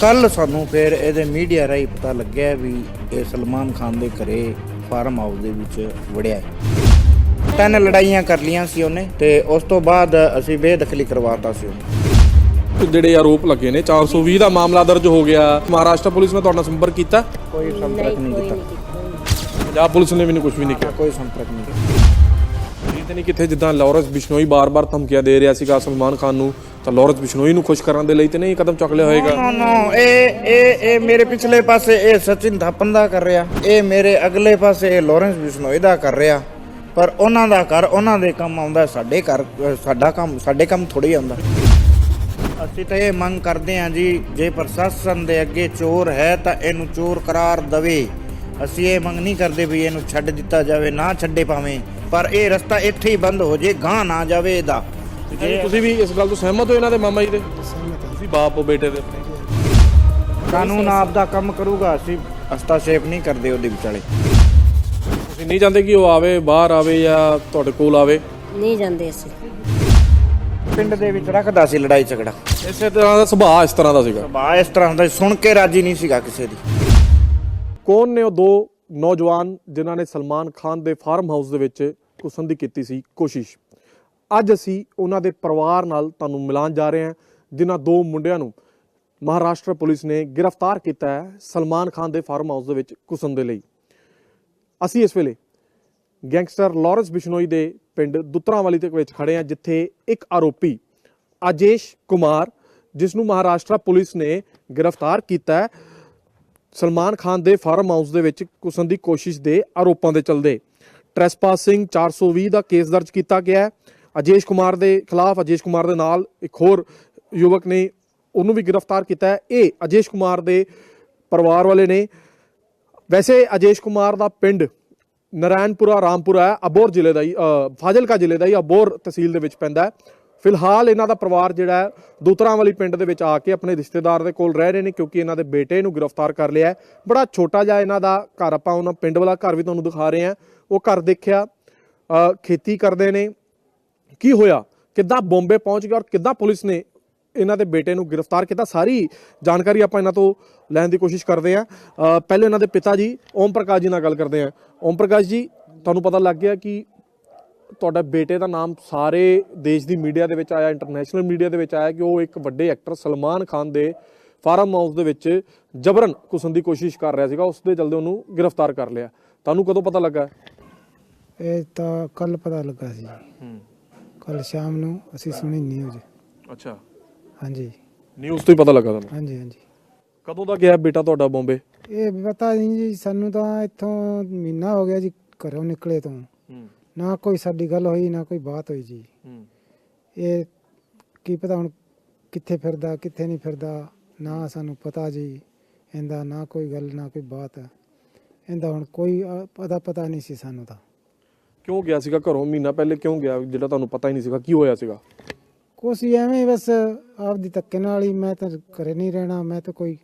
ਕੱਲ ਸਾਨੂੰ ਫਿਰ ਇਹਦੇ ਮੀਡੀਆ ਰਾਹੀਂ ਪਤਾ ਲੱਗਿਆ ਵੀ ਇਹ ਸਲਮਾਨ ਖਾਨ ਦੇ ਘਰੇ ਫਾਰਮ ਹਾਊਸ ਦੇ ਵਿੱਚ ਵੜਿਆ ਹੈ। ਤਿੰਨ ਲੜਾਈਆਂ ਕਰ ਲੀਆਂ ਸੀ ਉਹਨੇ ਤੇ ਉਸ ਤੋਂ ਬਾਅਦ ਅਸੀਂ ਬੇਦਖਲੀ ਕਰਵਾਤਾ ਸੀ ਉਹਨੂੰ। ਜਿਹੜੇ ਆਰੋਪ ਲੱਗੇ ਨੇ 420 ਦਾ ਮਾਮਲਾ ਦਰਜ ਹੋ ਗਿਆ। ਮਹਾਰਾਸ਼ਟਰ ਪੁਲਿਸ ਨੇ ਤੁਹਾਡਾ ਸੰਪਰਕ ਕੀਤਾ? ਕੋਈ ਸੰਪਰਕ ਨਹੀਂ ਕੀਤਾ। ਪੰਜਾਬ ਪੁਲਿਸ ਨੇ ਵੀ ਨਹੀਂ ਕੁਝ ਵੀ ਨਹੀਂ ਕਿਹਾ। ਕੋਈ ਸੰਪਰਕ ਨਹੀਂ ਕੀਤਾ। ਇਹ ਨਹੀਂ ਕਿੱਥੇ, ਜਿੱਦਾਂ ਲਾਰੈਂਸ ਬਿਸ਼ਨੋਈ ਬਾਰ-ਬਾਰ ਧਮਕੀਆਂ ਦੇ ਰਿਹਾ ਸੀਗਾ ਸਲਮਾਨ ਖਾਨ ਨੂੰ, ਤਾਂ ਲਾਰੈਂਸ ਬਿਸ਼ਨੋਈ ਨੂੰ ਖੁਸ਼ ਕਰਨ ਦੇ ਲਈ ਤੇ ਨਹੀਂ, ਕਦਮ ਚੁੱਕ ਲਿਆ ਹੋਏਗਾ। ਨੋ ਨੋ ਇਹ ਇਹ ਇਹ ਮੇਰੇ ਪਿਛਲੇ ਪਾਸੇ, ਇਹ ਸਚਿਨ ਥਾਪਨ ਦਾ ਕਰ ਰਿਹਾ। ਇਹ ਮੇਰੇ ਅਗਲੇ ਪਾਸੇ, ਇਹ ਲਾਰੈਂਸ ਬਿਸ਼ਨੋਈ ਦਾ ਕਰ ਰਿਹਾ। ਪਰ ਉਹਨਾਂ ਦਾ ਘਰ, ਉਹਨਾਂ ਦੇ ਕੰਮ ਆਉਂਦਾ, ਸਾਡੇ ਘਰ ਸਾਡਾ ਕੰਮ, ਸਾਡੇ ਕੰਮ ਥੋੜੀ ਆਉਂਦਾ। ਅਸੀਂ ਤਾਂ ਇਹ ਮੰਗ ਕਰਦੇ ਹਾਂ ਜੀ, ਜੇ ਪ੍ਰਸ਼ਾਸਨ ਦੇ ਅੱਗੇ ਚੋਰ ਹੈ, ਤਾਂ ਇਹਨੂੰ ਚੋਰ ਕਰਾਰ ਦਵੇ। ਅਸੀਂ ਇਹ ਮੰਗ ਨਹੀਂ ਕਰਦੇ ਵੀ ਇਹਨੂੰ ਛੱਡ ਦਿੱਤਾ ਜਾਵੇ ਨਾ ਛੱਡੇ ਪਾਵੇਂ ਪਰ ਇਹ ਰਸਤਾ ਇੱਥੇ ਹੀ ਬੰਦ ਹੋ ਜੇ ਗਾਂ ਨਾ ਜਾਵੇ ਇਹਦਾ। ਜੇ ਤੁਸੀਂ ਵੀ ਇਸ ਗੱਲ ਤੋਂ ਸਹਿਮਤ ਹੋ ਇਹਨਾਂ ਦੇ ਮਾਮਾ ਜੀ ਦੇ? ਤੁਸੀਂ ਬਾਪ ਹੋ ਬੇਟੇ ਦੇ ਕਾਨੂੰਨ ਆਪ ਦਾ ਕੰਮ ਕਰੂਗਾ ਅਸੀਂ ਹਸਤਾਸ਼ੇਪ ਨਹੀਂ ਕਰਦੇ ਉਹਦੇ ਵਿਚਾਲੇ। ਤੁਸੀਂ ਨਹੀਂ ਚਾਹੁੰਦੇ ਕਿ ਉਹ ਆਵੇ ਬਾਹਰ ਆਵੇ ਜਾਂ ਤੁਹਾਡੇ ਕੋਲ ਆਵੇ? ਨਹੀਂ ਜਾਂਦੇ ਅਸੀਂ। ਪਿੰਡ ਦੇ ਵਿੱਚ ਰੱਖਦਾ ਸੀ ਲੜਾਈ ਝਗੜਾ। ਇਸੇ ਤਰ੍ਹਾਂ ਦਾ ਸੁਭਾਅ ਇਸ ਤਰ੍ਹਾਂ ਦਾ ਸੀਗਾ। ਬਾ ਇਸ ਤਰ੍ਹਾਂ ਦਾ ਸੁਣ ਕੇ ਰਾਜੀ ਨਹੀਂ ਸੀਗਾ ਕਿਸੇ ਦੀ। ਕੌਣ ਨੇ ਉਹ ਦੋ ਨੌਜਵਾਨ ਜਿਨ੍ਹਾਂ ਨੇ ਸਲਮਾਨ ਖਾਨ ਦੇ ਫਾਰਮ ਹਾਊਸ ਦੇ ਵਿੱਚ ਘੁਸਣ ਦੀ ਕੀਤੀ ਸੀ ਕੋਸ਼ਿਸ਼? ਅੱਜ ਅਸੀਂ ਉਹਨਾਂ ਦੇ ਪਰਿਵਾਰ ਨਾਲ ਤੁਹਾਨੂੰ ਮਿਲਾਨ ਜਾ ਰਹੇ ਹਾਂ, ਜਿਨ੍ਹਾਂ ਦੋ ਮੁੰਡਿਆਂ ਨੂੰ ਮਹਾਰਾਸ਼ਟਰ ਪੁਲਿਸ ਨੇ ਗ੍ਰਿਫਤਾਰ ਕੀਤਾ ਹੈ ਸਲਮਾਨ ਖਾਨ ਦੇ ਫਾਰਮ ਹਾਊਸ ਦੇ ਵਿੱਚ ਘੁਸਣ ਦੇ ਲਈ। ਅਸੀਂ ਇਸ ਵੇਲੇ ਗੈਂਗਸਟਰ ਲਾਰੈਂਸ ਬਿਸ਼ਨੋਈ ਦੇ ਪਿੰਡ ਦੁੱਤਰਾਵਾਲੀ ਦੇ ਵਿੱਚ ਖੜੇ ਹਾਂ, ਜਿੱਥੇ ਇੱਕ ਆਰੋਪੀ, ਆਜੇਸ਼ ਕੁਮਾਰ ਜਿਸ ਨੂੰ ਮਹਾਰਾਸ਼ਟਰ ਪੁਲਿਸ ਨੇ ਗ੍ਰਿਫਤਾਰ ਕੀਤਾ ਹੈ। ਸਲਮਾਨ ਖਾਨ ਦੇ ਫਾਰਮ ਹਾਊਸ ਦੇ ਵਿੱਚ ਘੁਸਣ ਦੀ ਕੋਸ਼ਿਸ਼ ਦੇ ਆਰੋਪਾਂ ਦੇ ਚਲਦੇ। ਟ੍ਰੈਸਪਾਸਿੰਗ 420 ਦਾ ਕੇਸ ਦਰਜ ਕੀਤਾ ਗਿਆ ਹੈ। ਅਜੇਸ਼ ਕੁਮਾਰ ਦੇ ਖਿਲਾਫ ਅਜੇਸ਼ ਕੁਮਾਰ ਦੇ ਨਾਲ ਇੱਕ ਹੋਰ ਯੁਵਕ ਨੇ ਉਹਨੂੰ ਵੀ ਗ੍ਰਿਫਤਾਰ ਕੀਤਾ ਹੈ। ਇਹ ਅਜੇਸ਼ ਕੁਮਾਰ ਦੇ ਪਰਿਵਾਰ ਵਾਲੇ ਨੇ। ਵੈਸੇ ਅਜੇਸ਼ ਕੁਮਾਰ ਦਾ ਪਿੰਡ ਨਰਾਇਣਪੁਰਾ, ਰਾਮਪੁਰਾ ਹੈ। ਅਬੋਰ ਜ਼ਿਲ੍ਹੇ ਦਾ ਹੀ ਫਾਜ਼ਿਲਕਾ ਜ਼ਿਲ੍ਹੇ ਦਾ ਹੀ ਅਬੋਰ ਤਹਿਸੀਲ ਦੇ ਵਿੱਚ ਪੈਂਦਾ ਹੈ। ਫਿਲਹਾਲ ਇਹਨਾਂ ਦਾ ਪਰਿਵਾਰ ਜਿਹੜਾ ਦੂਤਰਾਂ ਵਾਲੀ ਪਿੰਡ ਦੇ ਵਿੱਚ ਆ ਕੇ ਆਪਣੇ ਰਿਸ਼ਤੇਦਾਰ ਦੇ ਕੋਲ ਰਹਿ ਰਹੇ ਨੇ ਕਿਉਂਕਿ ਇਹਨਾਂ ਦੇ ਬੇਟੇ ਨੂੰ ਗ੍ਰਿਫਤਾਰ ਕਰ ਲਿਆ ਬੜਾ ਛੋਟਾ ਜਿਹਾ ਇਹਨਾਂ ਦਾ ਘਰ ਆਪਾਂ ਉਹਨਾਂ ਪਿੰਡ ਵਾਲਾ ਘਰ ਵੀ ਤੁਹਾਨੂੰ ਦਿਖਾ ਰਹੇ ਹਾਂ। ਉਹ ਘਰ ਦੇਖਿਆ ਖੇਤੀ ਕਰਦੇ ਨੇ। ਕੀ ਹੋਇਆ? ਕਿੱਦਾਂ ਬੰਬੇ ਪਹੁੰਚ ਗਿਆ ਔਰ ਕਿੱਦਾਂ ਪੁਲਿਸ ਨੇ ਇਹਨਾਂ ਦੇ ਬੇਟੇ ਨੂੰ ਗ੍ਰਿਫਤਾਰ ਕੀਤਾ? ਸਾਰੀ ਜਾਣਕਾਰੀ ਆਪਾਂ ਇਹਨਾਂ ਤੋਂ ਲੈਣ ਦੀ ਕੋਸ਼ਿਸ਼ ਕਰਦੇ ਹਾਂ। ਪਹਿਲੇ ਇਹਨਾਂ ਦੇ ਪਿਤਾ ਜੀ ਓਮ ਪ੍ਰਕਾਸ਼ ਜੀ ਨਾਲ ਗੱਲ ਕਰਦੇ ਹਾਂ। ਓਮ ਪ੍ਰਕਾਸ਼ ਜੀ, ਤੁਹਾਨੂੰ ਪਤਾ ਲੱਗ ਗਿਆ ਕਿ ਤੁਹਾਡਾ ਬੇਟੇ ਦਾ ਨਾਮ ਸਾਰੇ ਦੇਸ਼ ਦੀ ਮੀਡੀਆ ਦੇ ਵਿੱਚ ਆਇਆ ਇੰਟਰਨੈਸ਼ਨਲ ਮੀਡੀਆ ਦੇ ਵਿੱਚ ਆਇਆ ਕਿ ਉਹ ਇੱਕ ਵੱਡੇ ਐਕਟਰ ਸਲਮਾਨ ਖਾਨ ਦੇ ਫਾਰਮ ਹਾਊਸ ਦੇ ਵਿੱਚ ਜਬਰਨ ਘੁਸਣ ਦੀ ਕੋਸ਼ਿਸ਼ ਕਰ ਰਿਹਾ ਸੀਗਾ ਉਸ ਦੇ ਚਲਦੇ ਉਹਨੂੰ ਗ੍ਰਿਫਤਾਰ ਕਰ ਲਿਆ। ਤੁਹਾਨੂੰ ਕਦੋਂ ਪਤਾ ਲੱਗਾ? ਇਹ ਤਾਂ ਕੱਲ ਪਤਾ ਲੱਗਾ ਸੀ। ਕੱਲ ਸ਼ਾਮ ਨੂੰ ਅਸੀਂ ਸੁਣੀ ਨਿਊਜ਼ ਅੱਛਾ। ਹਾਂਜੀ। ਨਿਊਜ਼ ਤੋਂ ਹੀ ਪਤਾ ਲੱਗਾ ਤੁਹਾਨੂੰ? ਹਾਂਜੀ ਹਾਂਜੀ। ਕਦੋਂ ਦਾ ਗਿਆ ਬੇਟਾ ਤੁਹਾਡਾ ਬੰਬੇ? ਇਹ ਪਤਾ ਨਹੀਂ ਜੀ ਸਾਨੂੰ ਤਾਂ ਇੱਥੋਂ ਮਹੀਨਾ ਹੋ ਗਿਆ ਜੀ ਘਰੋਂ ਨਿਕਲੇ ਤੋਂ। ਨਾ ਕੋਈ ਸਾਡੀ ਗੱਲ ਹੋਈ ਨਾ ਕੋਈ ਬਾਤ ਹੋਈ ਜੀ। ਇਹ ਕੀ ਪਤਾ ਹੁਣ ਕਿੱਥੇ ਫਿਰਦਾ ਕਿੱਥੇ ਨਹੀਂ ਫਿਰਦਾ ਨਾ ਸਾਨੂੰ ਪਤਾ ਜੀ। ਇਹਦਾ ਨਾ ਕੋਈ ਗੱਲ ਨਾ ਕੋਈ ਬਾਤ। ਇਹਦਾ ਹੁਣ ਕੋਈ ਅ, ਪਤਾ ਪਤਾ ਨਹੀਂ ਸੀ ਸਾਨੂੰ ਤਾਂ। ਕਿਉਂ ਗਿਆ ਸੀਗਾ ਘਰੋਂ? ਮਹੀਨਾ ਪਹਿਲੇ ਕਿਉਂ ਗਿਆ? ਜਿਹੜਾ ਤੁਹਾਨੂੰ ਪਤਾ ਹੀ ਨਹੀਂ ਸੀਗਾ ਕੀ ਹੋਇਆ ਸੀਗਾ? ਕੁਛ ਹੀ ਐਵੇਂ ਹੀ ਬਸ ਆਪਦੀ ਧੱਕੇ ਨਾਲ ਹੀ ਮੈਂ ਤਾਂ ਘਰੇ ਨਹੀਂ ਰਹਿਣਾ ਮੈਂ ਤਾਂ ਕੋਈ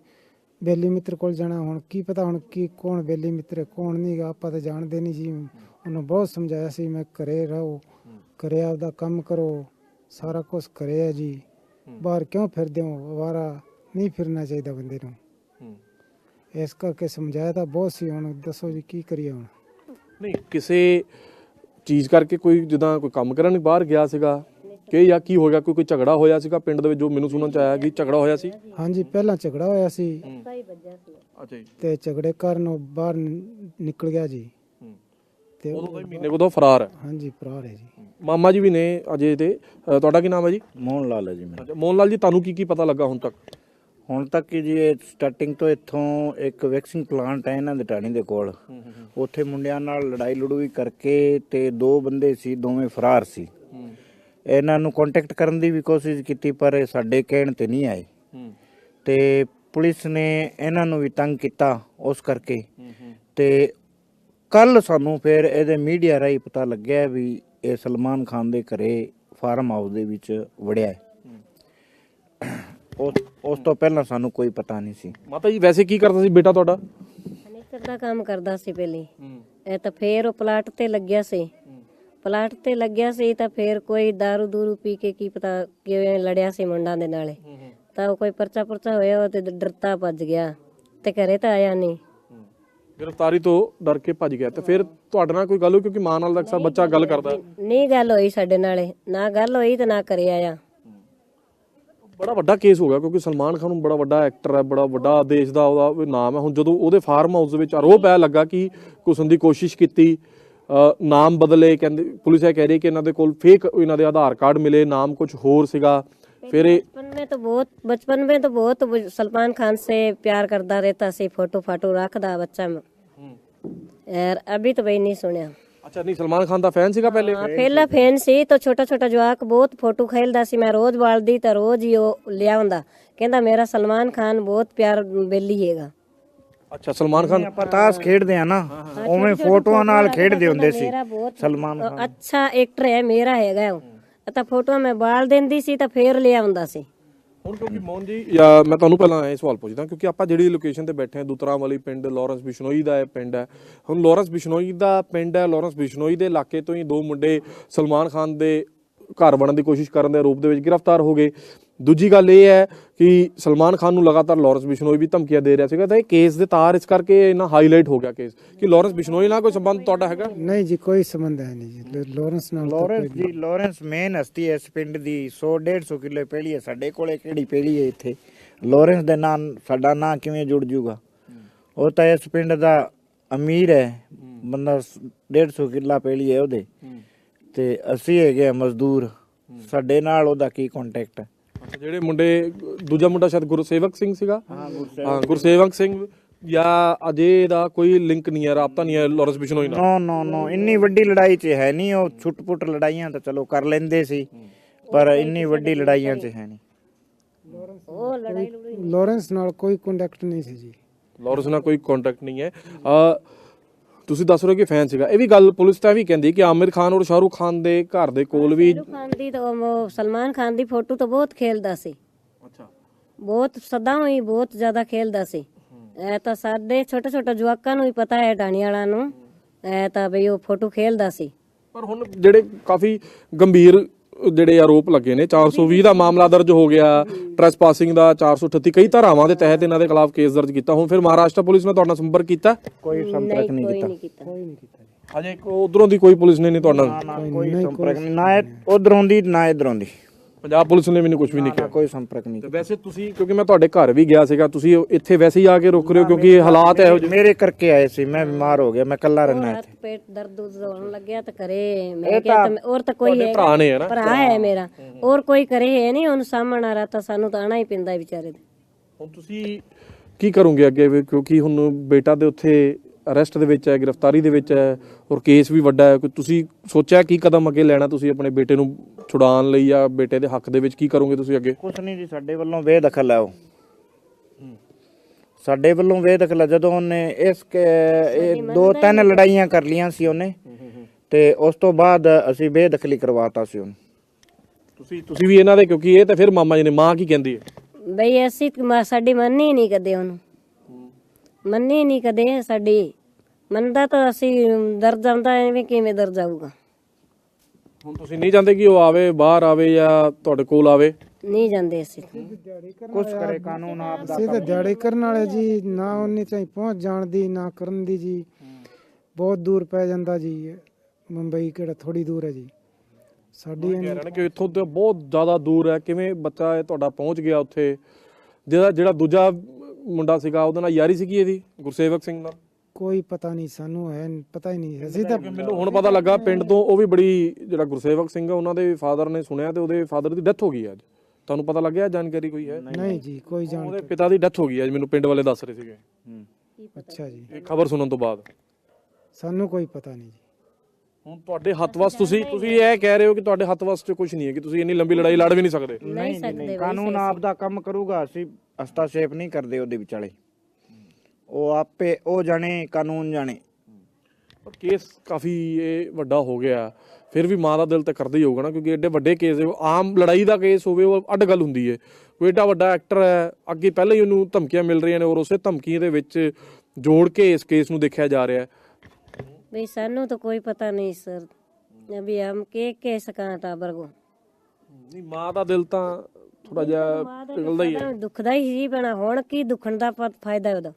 ਬੇਲੀ ਮਿੱਤਰ ਕੋਲ ਜਾਣਾ ਹੁਣ ਕੀ ਪਤਾ ਹੁਣ ਕੀ ਕੌਣ ਬੇਲੀ ਮਿੱਤਰ ਹੈ, ਕੌਣ ਨਹੀਂ ਗਾ ਆਪਾਂ ਤਾਂ ਜਾਣਦੇ ਨਹੀਂ ਜੀ। ਉਹਨੂੰ ਬਹੁਤ ਸਮਝਾਇਆ ਸੀ ਮੈਂ ਘਰੇ ਰਹੋ ਘਰੇ ਆਪਦਾ ਕੰਮ ਕਰੋ ਸਾਰਾ ਕੁਝ ਘਰੇ ਹੈ ਜੀ। ਬਾਹਰ ਕਿਉਂ ਫਿਰਦੇ ਹੋ? ਅਵਾਰਾ ਨਹੀਂ ਫਿਰਨਾ ਚਾਹੀਦਾ ਬੰਦੇ ਨੂੰ। ਇਸ ਕਰਕੇ ਸਮਝਾਇਆ ਤਾਂ ਬਹੁਤ ਸੀ ਹੁਣ ਦੱਸੋ ਜੀ ਕੀ ਕਰੀਏ ਹੁਣ? ਨਹੀਂ ਕਿਸੇ ਚੀਜ਼ ਕਰਕੇ ਕੋਈ ਜਿੱਦਾਂ ਕੋਈ ਕੰਮ ਕਰਨ ਬਾਹਰ ਗਿਆ ਸੀਗਾ ਕਿ ਜਾਂ ਕੀ ਹੋ ਗਿਆ? ਕੋਈ ਕੋਈ ਝਗੜਾ ਹੋਇਆ ਸੀਗਾ ਪਿੰਡ ਦੇ ਵਿੱਚ ਜੋ ਮੈਨੂੰ ਸੁਣਨ ਚ ਆਇਆ ਕਿ ਝਗੜਾ ਹੋਇਆ ਸੀ? ਹਾਂਜੀ ਪਹਿਲਾਂ ਝਗੜਾ ਹੋਇਆ ਸੀ। ਅੱਛਾ ਜੀ। ਤੇ ਝਗੜੇ ਕਾਰਨ ਉਹ ਬਾਹਰ ਨਿ- ਨਿਕਲ ਗਿਆ ਜੀ। ਤੇ ਉਦੋਂ ਤੋਂ ਹੀ ਮਹੀਨੇ ਕੋ ਤੋਂ ਫਰਾਰ ਹੈ? ਹਾਂਜੀ ਭਰਾ ਹੈ ਜੀ। ਮਾਮਾ ਜੀ ਵੀ ਨੇ ਅਜੇ ਤੇ। ਅ, ਤੁਹਾਡਾ ਕੀ ਨਾਮ ਹੈ ਜੀ? ਮੋਹਨ ਲਾਲ ਹੈ ਜੀ ਮੇਰਾ। ਅੱਛਾ ਮੋਹਨ ਲਾਲ ਜੀ ਤੁਹਾਨੂੰ ਕੀ ਕੀ ਪਤਾ ਲੱਗਾ ਹੁਣ ਤੱਕ? ਹੁਣ ਤੱਕ ਕਿ ਜੀ ਇਹ ਸਟਾਰਟਿੰਗ ਤੋਂ ਇੱਥੋਂ ਇੱਕ ਵੈਕਸਿੰਗ ਪਲਾਂਟ ਹੈ ਇਹਨਾਂ ਦੇ ਟਾਣੀ ਦੇ ਕੋਲ। ਉੱਥੇ ਮੁੰਡਿਆਂ ਨਾਲ ਲੜਾਈ ਲੜੂਈ ਕਰਕੇ ਤੇ ਦੋ ਬੰਦੇ ਸੀ ਦੋਵੇਂ ਫਰਾਰ ਸੀ। ਇਹਨਾਂ ਨੂੰ ਕੰਟੈਕਟ ਕਰਨ ਦੀ ਵੀ ਕੋਸ਼ਿਸ਼ ਕੀਤੀ ਪਰ ਇਹ ਸਾਡੇ ਕਹਿਣ ਤੇ ਨਹੀਂ ਆਏ। ਤੇ ਪੁਲਿਸ ਨੇ ਇਹਨਾਂ ਨੂੰ ਵੀ ਤੰਗ ਕੀਤਾ ਉਸ ਕਰਕੇ। ਤੇ ਕੱਲ ਸਾਨੂੰ ਫਿਰ ਇਹਦੇ ਮੀਡੀਆ ਰਾਹੀਂ ਪਤਾ ਲੱਗਿਆ ਵੀ ਇਹ ਸਲਮਾਨ ਖਾਨ ਦੇ ਘਰੇ ਫਾਰਮ ਹਾਊਸ ਦੇ ਵਿੱਚ ਵੜਿਆ ਹੈ। ਉਸ ਉਸ ਤੋਂ ਪਹਿਲਾਂ ਸਾਨੂੰ ਕੋਈ ਪਤਾ ਨਹੀਂ ਸੀ। ਮਾਤਾ ਜੀ ਵੈਸੇ ਕੀ ਕਰਦਾ ਸੀ ਬੇਟਾ ਤੁਹਾਡਾ? ਫਰਨੀਚਰ ਦਾ ਕੰਮ ਕਰਦਾ ਸੀ ਪਹਿਲੇ। ਇਹ ਤਾਂ ਫੇਰ ਉਹ ਪਲਾਟ ਤੇ ਲੱਗਿਆ ਸੀ। ਪਲਾਟ ਤੇ ਲੱਗਿਆ ਸੀ ਤਾਂ ਫੇਰ ਕੋਈ दारू ਦੂਰੂ ਪੀ ਕੇ ਕੀ ਪਤਾ ਕਿਵੇਂ ਲੜਿਆ ਸੀ ਮੁੰਡਾਂ ਦੇ ਨਾਲੇ। ਤਾਂ ਉਹ ਕੋਈ ਪਰਚਾ ਪੁਰਚਾ ਹੋਇਆ ਉਹ ਤੇ ਡਰਤਾ ਭੱਜ ਗਿਆ ਤੇ ਘਰੇ ਤਾਂ ਆਇਆ ਨਹੀਂ। ਗ੍ਰਿਫਤਾਰੀ ਤੋਂ ਡਰ ਕੇ ਭੱਜ ਗਿਆ ਤੇ ਫਿਰ ਤੁਹਾਡੇ ਨਾਲ ਕੋਈ ਗੱਲ ਹੋਈ? ਕਿਉਂਕਿ ਮਾਂ ਨਾਲ ਤਾਂ ਬੱਚਾ ਗੱਲ ਕਰਦਾ। ਨਹੀਂ ਗੱਲ ਹੋਈ ਸਾਡੇ ਨਾਲੇ। ਨਾ ਗੱਲ ਹੋਈ ਤੇ ਨਾ ਘਰੇ ਆਇਆ। ਬੜਾ ਵੱਡਾ ਕੇਸ ਹੋ ਗਿਆ ਕਿਉਂਕਿ ਸਲਮਾਨ ਖਾਨ ਨੂੰ ਬੜਾ ਵੱਡਾ ਐਕਟਰ ਹੈ ਬੜਾ ਵੱਡਾ ਦੇਸ਼ ਦਾ ਉਹਦਾ ਨਾਮ ਹੈ। ਹੁਣ ਜਦੋਂ ਉਹਦੇ ਫਾਰਮ ਹਾਊਸ ਦੇ ਵਿੱਚ ਆਰੋਪ ਹੈ ਲੱਗਾ ਕਿ ਘੁਸਣ ਦੀ ਕੋਸ਼ਿਸ਼ ਕੀਤੀ ਨਾਮ ਬਦਲੇ ਕਹਿੰਦੇ ਪੁਲਿਸ ਇਹ ਕਹਿ ਰਹੀ ਕਿ ਇਹਨਾਂ ਦੇ ਕੋਲ ਫੇਕ ਇਹਨਾਂ ਦੇ ਆਧਾਰ ਕਾਰਡ ਮਿਲੇ ਨਾਮ ਕੁਝ ਹੋਰ ਸੀਗਾ ਫਿਰ ਇਹ बचपन में तो बहुत बचपन में तो बहुत वो सलमान खान से प्यार करता रहता सी फोटो फाटो रखदा बच्चा में यार अभी तो भाई नहीं सुनिया ਅੱਛਾ ਨਹੀਂ ਸਲਮਾਨ ਖਾਨ ਦਾ ਫੈਨ ਸੀਗਾ ਪਹਿਲੇ हाँ, पहला फैन सी तो छोटा छोटा जवाक बहुत फोटो खेलदा सी मैं रोज बालदी तो रोज ही वो लिया हुंदा कहंदा मेरा सलमान खान बहुत प्यार बेली हैगा ਅੱਛਾ ਸਲਮਾਨ ਖਾਨ? ਆਪਾਂ ਤਾਸ਼ ਖੇਡਦੇ ਆ ਨਾ ਉਵੇਂ ਫੋਟੋਆਂ ਨਾਲ ਖੇਡਦੇ ਹੁੰਦੇ ਸੀ ਸਲਮਾਨ ਖਾਨ। ਅੱਛਾ ਐਕਟਰ ਹੈ ਮੇਰਾ ਹੈਗਾ ਉਹ। ਤਾਂ ਫੋਟੋਆਂ ਮੈਂ ਬਾਲ ਦਿੰਦੀ ਸੀ ਤਾਂ ਫੇਰ ਲਿਆਉਂਦਾ ਸੀ। ਹੁਣ ਕਿਉਂਕਿ ਮੋਹਨ ਜੀ ਜਾਂ ਮੈਂ ਤੁਹਾਨੂੰ ਪਹਿਲਾਂ ਇਹ ਸਵਾਲ ਪੁੱਛਦਾ ਕਿਉਂਕਿ ਆਪਾਂ ਜਿਹੜੀ ਲੋਕੇਸ਼ਨ ਤੇ ਬੈਠੇ ਹਾਂ ਦੁਤਰਾ ਵਾਲੀ ਪਿੰਡ ਲਾਰੈਂਸ ਬਿਸ਼ਨੋਈ ਦਾ ਇਹ ਪਿੰਡ ਹੈ। ਹੁਣ ਲਾਰੈਂਸ ਬਿਸ਼ਨੋਈ ਦਾ ਪਿੰਡ ਹੈ ਲਾਰੈਂਸ ਬਿਸ਼ਨੋਈ ਦੇ ਇਲਾਕੇ ਤੋਂ ਹੀ ਦੋ ਮੁੰਡੇ ਸਲਮਾਨ ਖਾਨ ਦੇ ਘਰ ਬਣਨ ਦੀ ਕੋਸ਼ਿਸ਼ ਕਰਨ ਦੇ ਰੂਪ ਦੇ ਵਿੱਚ ਗ੍ਰਿਫਤਾਰ ਹੋ ਗਏ। ਦੂਜੀ ਗੱਲ ਇਹ ਹੈ ਕਿ ਸਲਮਾਨ ਖਾਨ ਨੂੰ ਲਗਾਤਾਰ ਲਾਰੈਂਸ ਬਿਸ਼ਨੋਈ ਵੀ ਧਮਕੀਆਂ ਦੇ ਰਿਹਾ ਸੀਗਾ ਤਾਂ ਇਹ ਕੇਸ ਦੇ ਤਾਰ ਇਸ ਕਰਕੇ ਇੰਨਾ ਹਾਈਲਾਈਟ ਹੋ ਗਿਆ ਕੇਸ ਕਿ ਲਾਰੈਂਸ ਬਿਸ਼ਨੋਈ ਨਾਲ ਕੋਈ ਸੰਬੰਧ ਤੁਹਾਡਾ ਹੈਗਾ? ਨਹੀਂ ਜੀ ਕੋਈ ਸੰਬੰਧ ਹੈ ਨਹੀਂ ਜੀ ਲਾਰੈਂਸ ਨਾਲ ਲਾਰੈਂਸ ਜੀ ਲਾਰੈਂਸ ਮੇਨ ਹਸਤੀ ਹੈ ਇਸ ਪਿੰਡ ਦੀ 100 150 ਕਿੱਲੇ ਪਹਿਲੀ ਹੈ ਸਾਡੇ ਕੋਲੇ ਕਿਹੜੀ ਪਹਿਲੀ ਹੈ ਇੱਥੇ? ਲਾਰੈਂਸ ਦੇ ਨਾਂ ਸਾਡਾ ਨਾਂ ਕਿਵੇਂ ਜੁੜ ਜੂਗਾ? ਉਹ ਤਾਂ ਇਸ ਪਿੰਡ ਦਾ ਅਮੀਰ ਹੈ ਬੰਦਾ 150 ਕਿੱਲਾ ਪਹਿਲੀ ਹੈ ਉਹਦੇ। ਤੇ ਅਸੀਂ ਹੈਗੇ ਆ ਮਜ਼ਦੂਰ ਸਾਡੇ ਨਾਲ ਉਹਦਾ ਕੀ ਕੰਟੈਕਟ ਹੈ? ਜਿਹੜੇ ਮੁੰਡੇ ਦੂਜਾ ਮੁੰਡਾ ਸ਼ਾਇਦ ਗੁਰਸੇਵਕ ਸਿੰਘ ਸੀਗਾ? ਹਾਂ ਗੁਰਸੇਵਕ ਸਿੰਘ। ਜਾਂ ਅਜੇ ਦਾ ਕੋਈ ਲਿੰਕ ਨਹੀਂ ਹੈ ਰਾਬਤਾ ਨਹੀਂ ਹੈ ਲਾਰੈਂਸ ਬਿਸ਼ਨੋਈ ਨਾਲ ਨੋ? ਨੋ ਨੋ ਇੰਨੀ ਵੱਡੀ ਲੜਾਈ 'ਚ ਹੈ ਨਹੀਂ ਉਹ ਛੁੱਟ-ਪੁੱਟ ਲੜਾਈਆਂ ਤਾਂ ਚਲੋ ਕਰ ਲੈਂਦੇ ਸੀ ਪਰ ਇੰਨੀ ਵੱਡੀ ਲੜਾਈਆਂ 'ਚ ਹੈ ਨਹੀਂ। ਉਹ ਲੜਾਈ ਲੜੂਈ ਲਾਰੈਂਸ ਨਾਲ ਕੋਈ ਕੰਟੈਕਟ ਨਹੀਂ ਸੀ ਜੀ। ਲਾਰੈਂਸ ਨਾਲ ਕੋਈ ਕੰਟੈਕਟ ਨਹੀਂ ਹੈ। ਤੁਸੀਂ ਦੱਸ ਰਹੇ ਹੋ ਕਿ ਫੈਨ ਸੀਗਾ। ਇਹ ਵੀ ਗੱਲ ਪੁਲਿਸ ਤਾਂ ਵੀ ਕਹਿੰਦੀ ਕਿ ਆਮਿਰ ਖਾਨ ਔਰ ਸ਼ਾਹਰੁਖ ਖਾਨ ਦੇ ਘਰ ਦੇ ਕੋਲ ਵੀ ਸ਼ਾਹਰੁਖ ਖਾਨ ਦੀ ਤਾਂ ਉਹ ਸਲਮਾਨ ਖਾਨ ਦੀ ਫੋਟੋ ਤਾਂ ਬਹੁਤ ਖੇਲਦਾ ਸੀ। ਅੱਛਾ। ਬਹੁਤ ਸਦਾ ਹੀ ਬਹੁਤ ਜ਼ਿਆਦਾ ਖੇਲਦਾ ਸੀ। ਇਹ ਤਾਂ ਸਾਡੇ ਛੋਟੇ ਛੋਟੇ ਜਵਾਕਾਂ ਨੂੰ ਹੀ ਪਤਾ ਹੈ ਢਾਣੀ ਵਾਲਾਂ ਨੂੰ। ਇਹ ਤਾਂ ਬਈ ਉਹ ਫੋਟੋ ਖੇਲਦਾ ਸੀ। ਪਰ ਹੁਣ ਜਿਹੜੇ ਕਾਫੀ ਗੰਭੀਰ ਜਿਹੜੇ ਆਰੋਪ ਲੱਗੇ ਨੇ 420 ਦਾ ਮਾਮਲਾ ਦਰਜ ਹੋ ਗਿਆ ਟ੍ਰੈਸਪਾਸਿੰਗ ਦਾ 438 ਕਈ ਧਾਰਾਵਾਂ ਦੇ ਤਹਿਤ ਇਹਨਾਂ ਦੇ ਖਿਲਾਫ ਕੇਸ ਦਰਜ ਕੀਤਾ। ਹੁਣ ਫਿਰ ਮਹਾਰਾਸ਼ਟਰ ਪੁਲਿਸ ਨੇ ਤੁਹਾਡਾ ਸੰਪਰਕ ਕੀਤਾ? ਕੋਈ ਸੰਪਰਕ ਨਹੀਂ ਕੋਈ ਕੀਤਾ। ਨਹੀਂ ਕੀਤਾ। ਹਜੇ ਉਧਰੋਂ ਦੀ ਕੋਈ ਪੁਲਿਸ ਨੇ ਨਹੀਂ ਤੁਹਾਡਾ ਕੋਈ ਸੰਪਰਕ ਨਹੀਂ। ਨਾ ਉਧਰੋਂ ਦੀ ਨਾ ਇਧਰੋਂ ਦੀ। ਪੰਜਾਬ ਪੁਲਿਸ ਨੇ ਮੈਨੂੰ ਕੁਝ ਵੀ ਨਹੀਂ ਕਿਹਾ। ਕੋਈ ਸੰਪਰਕ ਨਹੀਂ ਤੇ ਵੈਸੇ ਤੁਸੀਂ ਕਿਉਂਕਿ ਮੈਂ ਤੁਹਾਡੇ ਘਰ ਵੀ ਗਿਆ ਸੀਗਾ ਤੁਸੀਂ ਇੱਥੇ ਵੈਸੇ ਹੀ ਆ ਕੇ ਰੁਕ ਰਹੇ ਹੋ ਕਿਉਂਕਿ ਇਹ ਹਾਲਾਤ ਇਹੋ ਜਿਹੇ ਮੇਰੇ ਕਰਕੇ ਆਏ ਸੀ ਮੈਂ ਬਿਮਾਰ ਹੋ ਗਿਆ ਮੈਂ ਕੱਲਾ ਰਹਿਣਾ ਹੱਥ ਪੇਟ ਦਰਦ ਹੋਣ ਲੱਗਿਆ ਤਾਂ ਕਰੇ ਮੈਂ ਕਿਹਾ ਤਾਂ ਔਰ ਤਾਂ ਕੋਈ ਹੈ ਭਰਾ ਨੇ ਹੈ ਨਾ? ਭਰਾ ਹੈ ਮੇਰਾ ਔਰ ਕੋਈ ਕਰੇ ਹੈ ਨਹੀਂ ਉਹਨੂੰ ਸਾਹਮਣਾ ਰਹਾ ਤਾਂ ਸਾਨੂੰ ਤਾਂ ਆਣਾ ਹੀ ਪੈਂਦਾ ਵਿਚਾਰੇ ਦੇ। ਹੁਣ ਤੁਸੀਂ ਕੀ ਕਰੋਗੇ ਅੱਗੇ? ਕਿਉਂਕਿ ਹੁਣ ਬੇਟਾ ਦੇ ਉੱਥੇ ਅਰੈਸਟ ਦੇ ਵਿੱਚ ਹੈ ਗ੍ਰਿਫਤਾਰੀ ਦੇ ਵਿੱਚ ਹੈ ਔਰ ਕੇਸ ਵੀ ਵੱਡਾ ਹੈ। ਕੋਈ ਤੁਸੀਂ ਸੋਚਿਆ ਕੀ ਕਦਮ ਅੱਗੇ ਲੈਣਾ ਤੁਸੀਂ ਆਪਣੇ ਬੇਟੇ ਨੂੰ ਛੁਡਾਉਣ ਲਈ ਜਾਂ ਬੇਟੇ ਦੇ ਹੱਕ ਦੇ ਵਿੱਚ ਕੀ ਕਰੋਗੇ ਤੁਸੀਂ ਅੱਗੇ? ਕੁਛ ਨਹੀਂ ਜੀ ਸਾਡੇ ਵੱਲੋਂ ਬੇਦਖਲ ਹੈ ਉਹ ਸਾਡੇ ਵੱਲੋਂ ਬੇਦਖਲ ਹੈ ਜਦੋਂ ਉਹਨੇ ਇਸ ਕੇ- ਇਹ ਦੋ ਤਿੰਨ ਲੜਾਈਆਂ ਕਰ ਲੀਆਂ ਸੀ ਉਹਨੇ ਤੇ ਉਸ ਤੋਂ ਬਾਅਦ ਅਸੀਂ ਬੇਦਖਲੀ ਕਰਵਾਤਾ ਸੀ ਉਹਨੂੰ। ਤੁਸੀਂ ਤੁਸੀਂ ਵੀ ਇਹਨਾਂ ਦੇ ਕਿਉਂਕਿ ਇਹ ਤਾਂ ਫਿਰ ਮਾਮਾ ਜੀ ਨੇ ਮਾਂ ਕੀ ਕਹਿੰਦੀ ਹੈ? ਬਈ ਅਸੀਂ ਤਾਂ ਮਾ- ਸਾਡੀ ਮੰਨੀ ਨਹੀਂ ਕਦੇ ਉਹਨੂੰ। ਮੰਨੀ ਨਹੀਂ ਕਦੇ ਸਾਡੀ। ਮੰਨਦਾ ਤਾਂ ਅਸੀਂ ਦਰ ਜਾਂਦਾ ਐਵੇਂ ਕਿਵੇਂ ਦਰ ਜਾਊਗਾ। ਹੁਣ ਤੁਸੀਂ ਨਹੀਂ ਚਾਹੁੰਦੇ ਕਿ ਉਹ ਆਵੇ ਬਾਹਰ ਆਵੇ ਜਾਂ ਤੁਹਾਡੇ ਕੋਲ ਆਵੇ? ਨਹੀਂ ਜਾਂਦੇ ਅਸੀਂ। ਕੁਛ ਕਰੇ ਕਾਨੂੰਨ ਆਪ ਦਾ ਅਸੀਂ ਤਾਂ ਦਿਹਾੜੀ ਕਰਨ ਵਾਲੇ ਜੀ ਨਾ ਉਹਨੇ ਚਾਹੀ ਪਹੁੰਚ ਜਾਣ ਦੀ ਨਾ ਕਰਨ ਦੀ ਜੀ। ਬਹੁਤ ਦੂਰ ਪੈ ਜਾਂਦਾ ਜੀ ਮੁੰਬਈ ਕਿਹੜਾ ਥੋੜੀ ਦੂਰ ਹੈ ਜੀ। ਸਾਡੀ ਕਹਿ ਰਹੇ ਨੇ ਕਿ ਇੱਥੋਂ ਤੇ ਬਹੁਤ ਜ਼ਿਆਦਾ ਦੂਰ ਹੈ। ਕਿਵੇਂ ਬੱਚਾ ਇਹ ਤੁਹਾਡਾ ਪਹੁੰਚ ਗਿਆ ਉੱਥੇ? ਜਿਹੜਾ ਜਿਹੜਾ ਦੂਜਾ ਮੁੰਡਾ ਸੀਗਾ ਉਹਦੇ ਨਾਲ ਯਾਰੀ ਸੀਗੀ ਇਹਦੀ ਗੁਰਸੇਵਕ ਸਿੰਘ ਨਾਲ? ਕੋਈ ਪਤਾ ਨਹੀਂ ਸਾਨੂੰ ਹੈ ਪਤਾ ਹੀ ਨਹੀਂ ਅਸੀਂ ਤਾਂ ਮੈਨੂੰ ਹੁਣ ਪਤਾ ਲੱਗਾ ਪਿੰਡ ਤੋਂ ਉਹ ਵੀ ਬੜੀ ਜਿਹੜਾ ਗੁਰਸੇਵਕ ਸਿੰਘ ਆ ਉਹਨਾਂ ਦੇ ਫਾਦਰ ਨੇ ਸੁਣਿਆ ਤੇ ਉਹਦੇ ਫਾਦਰ ਦੀ ਡੈਥ ਹੋ ਗਈ ਹੈ ਅੱਜ। ਤੁਹਾਨੂੰ ਪਤਾ ਲੱਗਿਆ ਜਾਣਕਾਰੀ ਕੋਈ ਹੈ? ਨਹੀਂ ਜੀ ਕੋਈ ਜਾਣ ਉਹਦੇ ਪਿਤਾ ਦੀ ਡੈਥ ਹੋ ਗਈ ਅੱਜ ਮੈਨੂੰ ਪਿੰਡ ਵਾਲੇ ਦੱਸ ਰਹੇ ਸੀਗੇ। ਅੱਛਾ ਜੀ। ਇਹ ਖਬਰ ਸੁਣਨ ਤੋਂ ਬਾਅਦ। ਸਾਨੂੰ ਕੋਈ ਪਤਾ ਨਹੀਂ ਜੀ। ਹੁਣ ਤੁਹਾਡੇ ਹੱਥ ਵਸ ਤੁਸੀਂ ਤੁਸੀਂ ਇਹ ਕਹਿ ਰਹੇ ਹੋ ਕਿ ਤੁਹਾਡੇ ਹੱਥ ਵਸ 'ਚ ਕੁਝ ਨਹੀਂ ਹੈ ਕਿ ਤੁਸੀਂ ਇੰਨੀ ਲੰਬੀ ਲੜਾਈ ਲੜ ਵੀ ਨਹੀਂ ਸਕਦੇ? ਨਹੀਂ ਸਕਦੇ ਕਾਨੂੰਨ ਆਪ ਦਾ ਕੰਮ ਕਰੂਗਾ ਅਸੀਂ ਹਸਤਾਸ਼ੇਪ ਨਹੀਂ ਕਰਦੇ ਉਹਦੇ ਵਿਚਾਲੇ ਉਹ ਆਪੇ ਉਹ ਜਾਣੇ ਕਾਨੂੰਨ ਜਾਣੇ। ਪਰ ਕੇਸ ਕਾਫੀ ਇਹ ਵੱਡਾ ਹੋ ਗਿਆ। ਫਿਰ ਵੀ ਮਾਂ ਦਾ ਦਿਲ ਤਾਂ ਕਰਦਾ ਹੀ ਹੋਊਗਾ ਨਾ ਕਿਉਂਕਿ ਐਡੇ ਵੱਡੇ ਕੇਸ ਆਮ ਲੜਾਈ ਦਾ ਕੇਸ ਹੋਵੇ ਉਹ ਅੱਡ ਗੱਲ ਹੁੰਦੀ ਹੈ। ਕੋਈ ਐਡਾ ਵੱਡਾ ਐਕਟਰ ਹੈ ਅੱਗੇ ਪਹਿਲਾਂ ਹੀ ਉਹਨੂੰ ਧਮਕੀਆਂ ਮਿਲ ਰਹੀਆਂ ਨੇ ਔਰ ਉਸੇ ਧਮਕੀਆਂ ਦੇ ਵਿੱਚ ਜੋੜ ਕੇ ਇਸ ਕੇਸ ਨੂੰ ਦੇਖਿਆ ਜਾ ਰਿਹਾ ਹੈ। ਸਾਨੂੰ ਤਾਂ ਕੋਈ ਪਤਾ ਨਹੀਂ ਸਰ ਅਭੀ ਹਮ ਕੇ ਕੇਸ ਕਹਾਂ ਟਾਬਰ ਨਹੀਂ ਮਾਂ ਦਾ ਦਿਲ ਤਾਂ ਥੋੜਾ ਜਿਹਾ ਪਿਘਲਦਾ ਹੀ ਹੈ। ਦੁਖਦਾ ਹੀ ਸੀ ਭੈਣਾ ਹੁਣ ਕੀ ਦੁਖਣ ਦਾ ਫਾਇਦਾ ਉਹਦਾ।